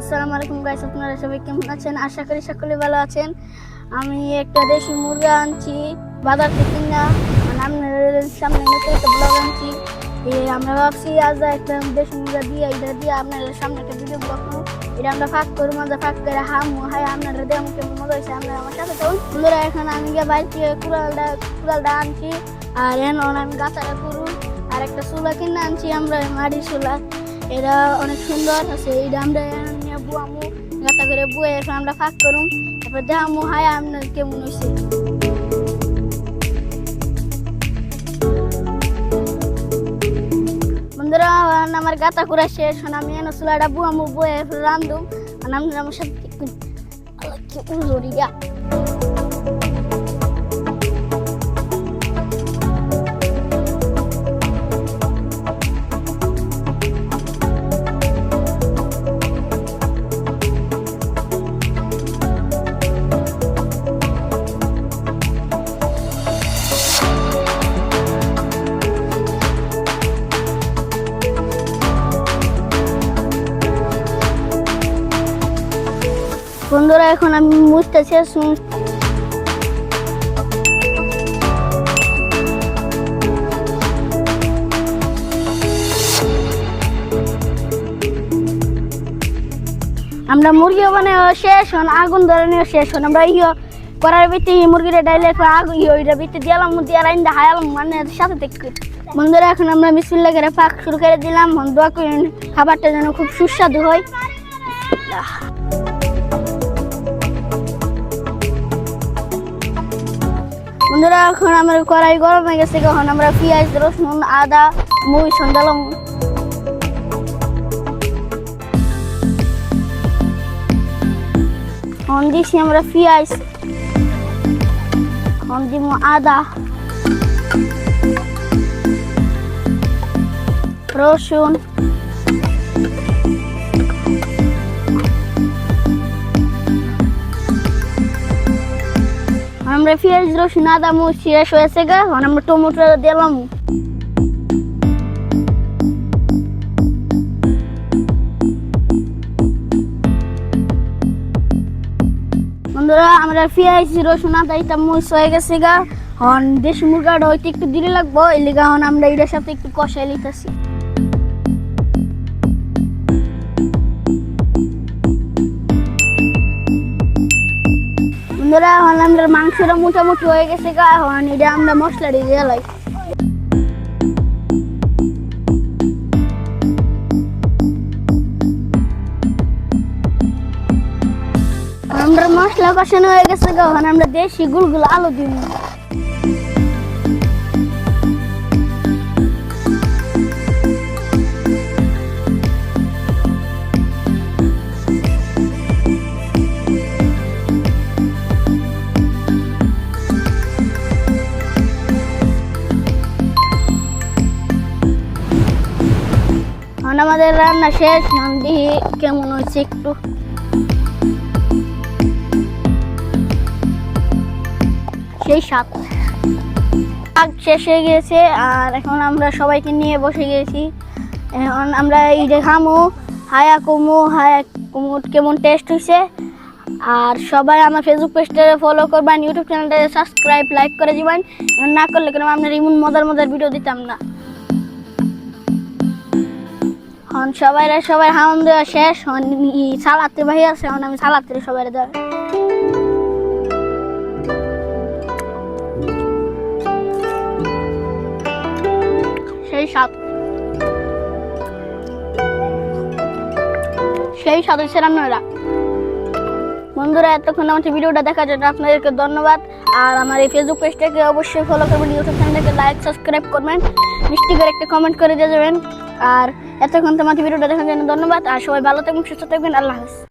আসসালামু আলাইকুম গাইস আপনারা সবাই কেমন আছেন? আশা করি সকলে ভালো আছেন। আমি একটা দেশি মুরগা আনছি, বাজার থেকে না মানে আপনাদের সামনে নতুন একটা ব্লগ আনছি। আমরা ভাবছি আজ একটা দেশি মুরগা দিয়ে, এটা দিয়ে আপনাদের সামনে একটা ভিডিও ব্লগ এটা আমরা ফাঁক করে মজা ফাঁক করে হামু হাই আপনারা দিয়ে আমাকে মজা হয়েছে আপনারা আমার সাথে থাকুন। বন্ধুরা, এখন আমি গিয়ে বাড়ি থেকে কুড়ালটা কুড়ালটা আনছি। আর এখন আমি গাছাটা করুন আর একটা চুলা কিনে আনছি, আমরা মাটির চুলা। এরা অনেক সুন্দর আছে, এটা আমরা বুয়ামু গাতা করে বুয়ে এরপর আমরা ফাঁক করুম। তারপর দেখামু হায় আপনার কেমন হয়েছে বন্ধুরা, আমার গাতা করে শেষ, এখন আমি এনে চুলাটা বুয়ামু বুয়ে এরপর রান্ধুম আর বন্ধুরা, এখন আমি মুছতেছি আমরা মুরগি মানে শেষ হন, আগুন ধরে নিয়ে শেষ হন। আমরা ইয়ে করার ভিত্তি মুরগিটা ডাইলে আগুন ওইটা ভিত্তি দিলাম দিয়ে রাইন হায়ালাম মানে সাথে দেখতে। বন্ধুরা, এখন আমরা বিসমিল্লাহ করে পাক শুরু করে দিলাম। দোয়া করেন খাবারটা যেন খুব সুস্বাদু হয়। বন্ধুরা, এখন আমার কড়াই গরম হয়ে গেছে, এখন আমরা পেঁয়াজ, রসুন, আদা মুই সন্দালাম এখন দিছি আমরা পেঁয়াজ, এখন দিব আদা, রসুন। আমরা পেঁয়াজ, রসুন, আদা মুচ শেষ হয়েছে গা এখন আমরা টমেটো দিলাম বন্ধুরা, আমরা পেঁয়াজ, রসুন, আদা এটা মুচ হয়ে গেছে গা হন দেশি মুরগাটা হইতে একটু দিলে লাগবো এই লিগা আমরা এটার সাথে একটু কষাই লিতেছি বন্ধুরা, এখন আমরা মাংসটা মোটামুটি হয়ে গেছে গা, এখন এটা আমরা মশলা দিয়ে গেলাই আমরা মশলা কষানো হয়ে গেছে গা, এখন আমরা দেশি গুলগুলো আলু দিব আমাদের রান্না শেষ। দেখি কেমন হয়েছে একটু? সেই সাত আগ শেষ হয়ে গেছে আর এখন আমরা সবাইকে নিয়ে বসে গেছি এখন আমরা এই খামু, হায়া কুমু হায়া কুমু কেমন টেস্ট হয়েছে। আর সবাই আমার ফেসবুক পেজটা ফলো করবেন ইউটিউব চ্যানেলটা সাবস্ক্রাইব লাইক করে দিবেন। না করলে কেন আপনার এমন মজার মজার ভিডিও দিতাম না। এখন সবাই সবাই হাউন দেওয়া শেষ হন সালাতে ভাই আছে, এখন আমি সালাতে সবাই দেওয়া সেই সাত সেই সাত হচ্ছে রান্নারা বন্ধুরা, এতক্ষণ আমার ভিডিওটা দেখার জন্য আপনাদেরকে ধন্যবাদ। আর আমার এই ফেসবুক পেজটাকে অবশ্যই ফলো করবেন ইউটিউব চ্যানেলটাকে লাইক সাবস্ক্রাইব করবেন। মিষ্টি করে একটা কমেন্ট করে দিয়ে যাবেন। আর এতক্ষণ তোমাকে ভিডিওটা দেখার জন্য ধন্যবাদ, আর সবাই ভালো থাকবেন, সুস্থ থাকবেন, আল্লাহ হাফিজ।